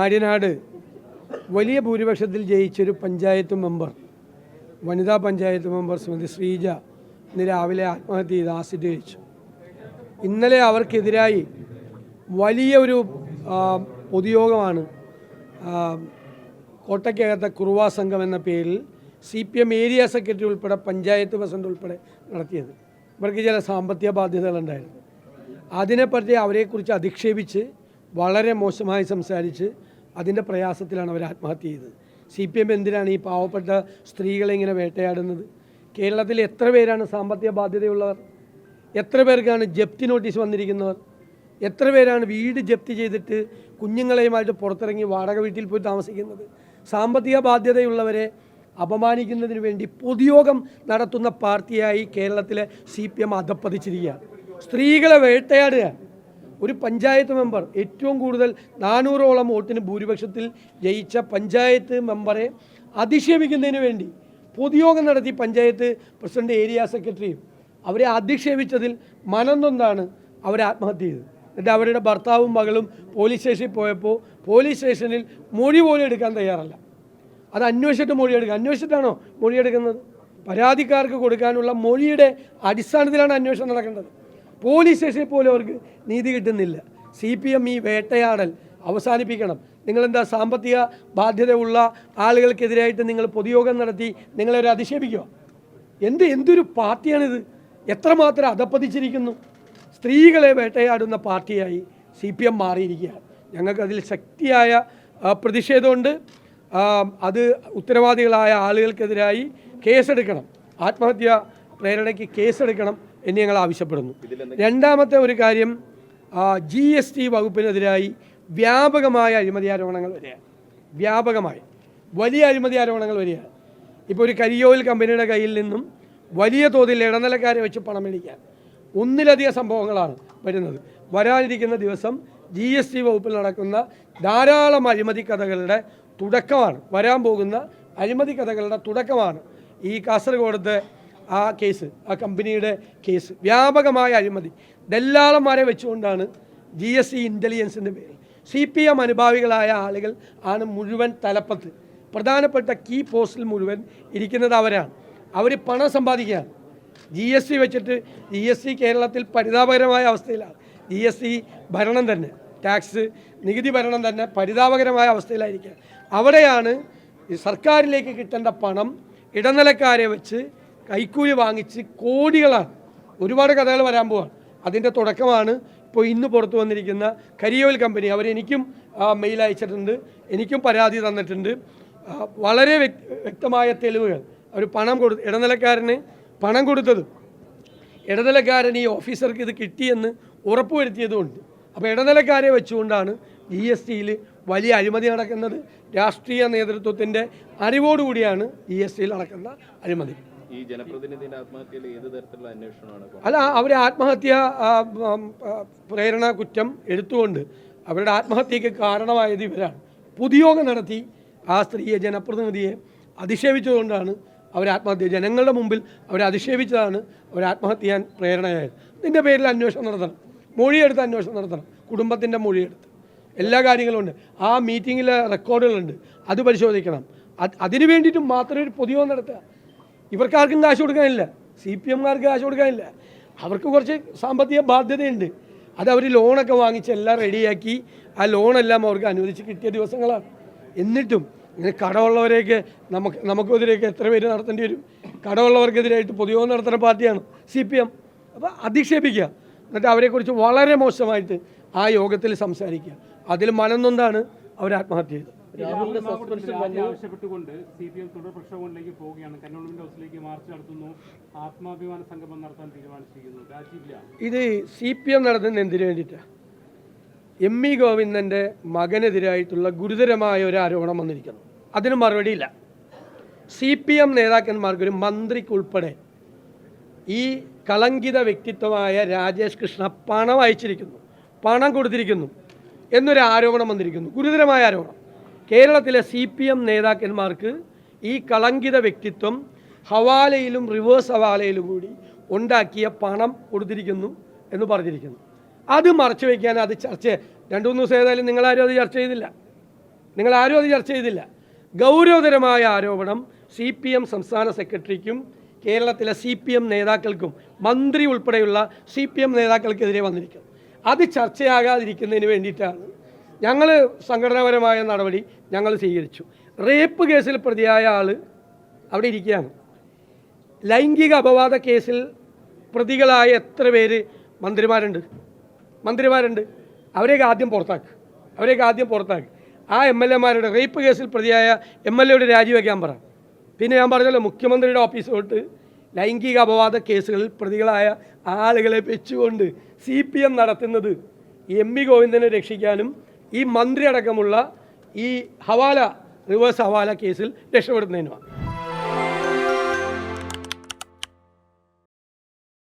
ആര്യനാട്. വലിയ ഭൂരിപക്ഷത്തിൽ ജയിച്ചൊരു പഞ്ചായത്ത് മെമ്പർ. വനിതാ പഞ്ചായത്ത് മെമ്പർ ശ്രീമതി ശ്രീജ ഇന്ന് രാവിലെ ആത്മഹത്യ ചെയ്ത് ആസിഡ് കഴിച്ചു. ഇന്നലെ അവർക്കെതിരായി വലിയ ഒരു പൊതുയോഗമാണ് കോട്ടയ്ക്കകത്തെ കുറുവാ സംഘം എന്ന പേരിൽ C P M area secretary ഉൾപ്പെടെ പഞ്ചായത്ത് പ്രസിഡന്റ് ഉൾപ്പെടെ നടത്തിയത്. ഇവർക്ക് ചില സാമ്പത്തിക ബാധ്യതകളുണ്ടായിരുന്നു. അതിനെപ്പറ്റി അവരെക്കുറിച്ച് അധിക്ഷേപിച്ച് വളരെ മോശമായി സംസാരിച്ച് അതിന്റെ പ്രയാസത്തിലാണ് അവർ ആത്മഹത്യ ചെയ്തത്. സി പി എം എന്തിനാണ് ഈ പാവപ്പെട്ട സ്ത്രീകളെ ഇങ്ങനെ വേട്ടയാടുന്നത്? കേരളത്തിൽ എത്ര പേരാണ് സാമ്പത്തിക ബാധ്യതയുള്ളവർ? എത്ര പേർക്കാണ് ജപ്തി നോട്ടീസ് വന്നിരിക്കുന്നവർ? എത്ര പേരാണ് വീട് ജപ്തി ചെയ്തിട്ട് കുഞ്ഞുങ്ങളെയുമായിട്ട് പുറത്തിറങ്ങി വാടക വീട്ടിൽ പോയി താമസിക്കുന്നത്? സാമ്പത്തിക ബാധ്യതയുള്ളവരെ അപമാനിക്കുന്നതിന് വേണ്ടി പൊതുയോഗം നടത്തുന്ന പാർട്ടിയായി കേരളത്തിലെ സി പി എം അധപ്പതിച്ചിരിക്കുകയാണ്. സ്ത്രീകളെ വേട്ടയാടുക. ഒരു പഞ്ചായത്ത് മെമ്പർ ഏറ്റവും കൂടുതൽ നാനൂറോളം വോട്ടിന് ഭൂരിപക്ഷത്തിൽ ജയിച്ച പഞ്ചായത്ത് മെമ്പറെ അധിക്ഷേപിക്കുന്നതിന് വേണ്ടി പൊതുയോഗം നടത്തി പഞ്ചായത്ത് പ്രസിഡന്റ് ഏരിയ സെക്രട്ടറിയും അവരെ അധിക്ഷേപിച്ചതിൽ മനന്നൊന്നാണ് അവർ ആത്മഹത്യ ചെയ്തത്. എന്നിട്ട് അവരുടെ ഭർത്താവും മകളും പോലീസ് സ്റ്റേഷനിൽ പോയപ്പോൾ പോലീസ് സ്റ്റേഷനിൽ മൊഴി പോലും എടുക്കാൻ തയ്യാറല്ല. അത് അന്വേഷിച്ചിട്ട് മൊഴിയെടുക്കുക അന്വേഷിച്ചിട്ടാണോ മൊഴിയെടുക്കുന്നത് പരാതിക്കാർക്ക് കൊടുക്കാനുള്ള മൊഴിയുടെ അടിസ്ഥാനത്തിലാണ് അന്വേഷണം നടക്കേണ്ടത്. പോലീസ് സ്റ്റേഷനിൽ പോലും അവർക്ക് നീതി കിട്ടുന്നില്ല. സി പി എം ഈ വേട്ടയാടൽ അവസാനിപ്പിക്കണം. നിങ്ങളെന്താ സാമ്പത്തിക ബാധ്യതയുള്ള ആളുകൾക്കെതിരായിട്ട് നിങ്ങൾ പൊതുയോഗം നടത്തി നിങ്ങളവരെ അധിക്ഷേപിക്കുക എന്ത് എന്തൊരു പാർട്ടിയാണിത്? എത്രമാത്രം അധപ്പതിച്ചിരിക്കുന്നു? സ്ത്രീകളെ വേട്ടയാടുന്ന പാർട്ടിയായി സി പി എം മാറിയിരിക്കുകയാണ്. ഞങ്ങൾക്കതിൽ ശക്തിയായ പ്രതിഷേധമുണ്ട്. അത് ഉത്തരവാദികളായ ആളുകൾക്കെതിരായി കേസെടുക്കണം. ആത്മഹത്യ പ്രേരണയ്ക്ക് കേസെടുക്കണം. എന്ന് ഞങ്ങൾ ആവശ്യപ്പെടുന്നു. രണ്ടാമത്തെ ഒരു കാര്യം ജി എസ് ടി വകുപ്പിനെതിരായി വ്യാപകമായ അഴിമതി ആരോപണങ്ങൾ വരികയാണ്. വ്യാപകമായി. വലിയ അഴിമതി ആരോപണങ്ങൾ വരികയാണ്. ഇപ്പോൾ ഒരു കരിയോയിൽ കമ്പനിയുടെ കയ്യിൽ നിന്നും വലിയ തോതിൽ ഇടനിലക്കാരെ വെച്ച് പണം മേടിക്കാൻ ഒന്നിലധികം സംഭവങ്ങളാണ് വരുന്നത്. വരാനിരിക്കുന്ന ദിവസം ജി എസ് ടി വകുപ്പിൽ നടക്കുന്ന ധാരാളം അഴിമതി കഥകളുടെ തുടക്കമാണ്. വരാൻ പോകുന്ന അഴിമതി കഥകളുടെ തുടക്കമാണ് ഈ കാസർഗോഡത്തെ ആ കേസ് ആ കമ്പനിയുടെ കേസ് വ്യാപകമായ അഴിമതി. ദല്ലാളന്മാരെ വെച്ചുകൊണ്ടാണ് ജി എസ് സി ഇന്റലിജൻസിന്റെ പേരിൽ സി പി എം അനുഭാവികളായ ആളുകൾ ആണ് മുഴുവൻ തലപ്പത്ത്. പ്രധാനപ്പെട്ട കീ പോസ്റ്റിൽ മുഴുവൻ ഇരിക്കുന്നത് അവരാണ്. അവർ പണം സമ്പാദിക്കുകയാണ്. ജി എസ് സി വെച്ചിട്ട് ജി എസ് സി കേരളത്തിൽ പരിതാപകരമായ അവസ്ഥയിലാണ്. ജി എസ് സി ഭരണം തന്നെ ടാക്സ് നികുതി ഭരണം തന്നെ പരിതാപകരമായ അവസ്ഥയിലായിരിക്കുക അവിടെയാണ് സർക്കാരിലേക്ക് കിട്ടേണ്ട പണം ഇടനിലക്കാരെ വെച്ച് കൈക്കൂലി വാങ്ങിച്ച് കോടികളാണ് ഒരുപാട് കഥകൾ വരാൻ പോവാണ് അതിന്റെ തുടക്കമാണ് ഇപ്പോൾ ഇന്ന് പുറത്തു വന്നിരിക്കുന്ന കരിയോയിൽ കമ്പനി. അവരെനിക്കും മെയിൽ അയച്ചിട്ടുണ്ട്. എനിക്കും പരാതി തന്നിട്ടുണ്ട്. വളരെ വ്യക്തമായ തെളിവുകൾ. അവർ പണം കൊടു ഇടനിലക്കാരന് പണം കൊടുത്തതും. ഇടനിലക്കാരൻ ഈ ഓഫീസർക്ക് ഇത് കിട്ടിയെന്ന് ഉറപ്പുവരുത്തിയതുകൊണ്ട് അപ്പോൾ ഇടനിലക്കാരെ വെച്ചുകൊണ്ടാണ് ജി എസ് ടിയിൽ വലിയ അഴിമതി നടക്കുന്നത്. രാഷ്ട്രീയ നേതൃത്വത്തിന്റെ അറിവോടുകൂടിയാണ് ജി എസ് ടിയിൽ നടക്കുന്ന അഴിമതി. ഈ ജനപ്രതിനിധിയുടെ ആത്മഹത്യയിൽ ഏത് തരത്തിലുള്ള അന്വേഷണമാണ് അല്ല അവർ ആത്മഹത്യ പ്രേരണ കുറ്റം എടുത്തുകൊണ്ട് അവരുടെ ആത്മഹത്യക്ക് കാരണമായത് ഇവരാണ്. പൊതുയോഗം നടത്തി ആ സ്ത്രീയെ ജനപ്രതിനിധിയെ അധിക്ഷേപിച്ചതുകൊണ്ടാണ് അവർ ആത്മഹത്യ. ജനങ്ങളുടെ മുമ്പിൽ അവരെ അധിക്ഷേപിച്ചതാണ് അവർ ആത്മഹത്യ ചെയ്യാൻ പ്രേരണയായത്. ഇതിന്റെ പേരിൽ അന്വേഷണം നടത്തണം. മൊഴിയെടുത്ത് അന്വേഷണം നടത്തണം. കുടുംബത്തിന്റെ മൊഴിയെടുത്ത്. എല്ലാ കാര്യങ്ങളും ഉണ്ട്. ആ മീറ്റിങ്ങിലെ റെക്കോർഡുകളുണ്ട്. അത് പരിശോധിക്കണം. അത് വേണ്ടിയിട്ട് വേണ്ടിയിട്ടും മാത്രമേ ഒരു പൊതുയോഗം നടത്തുക. ഇവർക്കാർക്കും കാശ് കൊടുക്കാനില്ല. സി പി എംകാർക്ക് കാശ് കൊടുക്കാനില്ല. അവർക്ക് കുറച്ച് സാമ്പത്തിക ബാധ്യതയുണ്ട്. അത് അവർ ലോണൊക്കെ വാങ്ങിച്ച് എല്ലാം റെഡിയാക്കി ആ ലോണെല്ലാം അവർക്ക് അനുവദിച്ച് കിട്ടിയ ദിവസങ്ങളാണ്. എന്നിട്ടും ഇങ്ങനെ കടമുള്ളവരെയൊക്കെ നമുക്ക് നമുക്കെതിരെയൊക്കെ എത്ര പേര് നടത്തേണ്ടി വരും? കടമുള്ളവർക്കെതിരായിട്ട് പൊതുയോഗം നടത്തുന്ന പാർട്ടിയാണ് സി പി എം. അപ്പോൾ അധിക്ഷേപിക്കുക. എന്നിട്ട് അവരെക്കുറിച്ച് വളരെ മോശമായിട്ട് ആ യോഗത്തിൽ സംസാരിക്കുക. അതിൽ മനംനൊന്താണ് അവർ ആത്മഹത്യ ചെയ്തത്. രാഹുലിന്റെ സസ്പെൻഷൻ ആവശ്യപ്പെട്ടുകൊണ്ട് സി പി എം തുടർ പ്രക്ഷോഭങ്ങളിലേക്ക് പോവുകയാണ്. കന്റോൺമെന്റ് ഹൗസിലേക്ക് മാർച്ച് നടത്തുന്നു. ആത്മാഭിമാന സംഗമം നടത്താൻ തീരുമാനിച്ചിരിക്കുന്നു രാജിയില്ല ഇത് സി പി എം നടത്തുന്ന എന്തിനു വേണ്ടിയിട്ടാണ് എം ഇ ഗോവിന്ദന്റെ മകനെതിരായിട്ടുള്ള ഗുരുതരമായ ഒരു ആരോപണം വന്നിരിക്കുന്നു. അതിന് മറുപടിയില്ല. സി പി എം നേതാക്കന്മാർക്ക് ഒരു മന്ത്രിക്കുൾപ്പെടെ ഈ കളങ്കിത വ്യക്തിത്വമായ രാജേഷ് കൃഷ്ണ പണം അയച്ചിരിക്കുന്നു. പണം കൊടുത്തിരിക്കുന്നു. എന്നൊരു ആരോപണം വന്നിരിക്കുന്നു. ഗുരുതരമായ ആരോപണം. കേരളത്തിലെ സി പി എം നേതാക്കന്മാർക്ക് ഈ കളങ്കിത വ്യക്തിത്വം ഹവാലയിലും റിവേഴ്സ് ഹവാലയിലും കൂടി ഉണ്ടാക്കിയ പണം കൊടുത്തിരിക്കുന്നു എന്ന് പറഞ്ഞിരിക്കുന്നു. അത് മറച്ചു വയ്ക്കാൻ അത് ചർച്ച രണ്ടു മൂന്ന് ദിവസം ഏതായാലും നിങ്ങളാരും അത് ചർച്ച ചെയ്തില്ല. നിങ്ങളാരും അത് ചർച്ച ചെയ്തില്ല. ഗൗരവതരമായ ആരോപണം സി പി എം സംസ്ഥാന സെക്രട്ടറിക്കും കേരളത്തിലെ സി പി എം നേതാക്കൾക്കും മന്ത്രി ഉൾപ്പെടെയുള്ള സി പി എം നേതാക്കൾക്കെതിരെ വന്നിരിക്കുന്നു. അത് ചർച്ചയാകാതിരിക്കുന്നതിന് വേണ്ടിയിട്ടാണ് ഞങ്ങൾ സംഘടനാപരമായ നടപടി ഞങ്ങൾ സ്വീകരിച്ചു. റേപ്പ് കേസിൽ പ്രതിയായ ആൾ അവിടെ ഇരിക്കുകയാണ്. ലൈംഗിക അപവാദ കേസിൽ പ്രതികളായ എത്ര പേര്? മന്ത്രിമാരുണ്ട്. മന്ത്രിമാരുണ്ട്. അവരെയൊക്കെ ആദ്യം പുറത്താക്ക്. അവരെയൊക്കെ ആദ്യം പുറത്താക്ക്. ആ എം എൽ എമാരുടെ റേപ്പ് കേസിൽ പ്രതിയായ എം എൽ എയുടെ രാജിവെക്കാൻ പറ. പിന്നെ ഞാൻ പറഞ്ഞല്ലോ മുഖ്യമന്ത്രിയുടെ ഓഫീസിലോട്ട് ലൈംഗിക അപവാദ കേസുകളിൽ പ്രതികളായ ആളുകളെ വെച്ചുകൊണ്ട് സി നടത്തുന്നത് എം വി ഗോവിന്ദനെ രക്ഷിക്കാനും ഈ മന്ത്രി അടക്കമുള്ള ഈ ഹവാല റിവേഴ്സ് ഹവാല കേസിൽ രക്ഷപ്പെടുന്നതിനുമാണ്.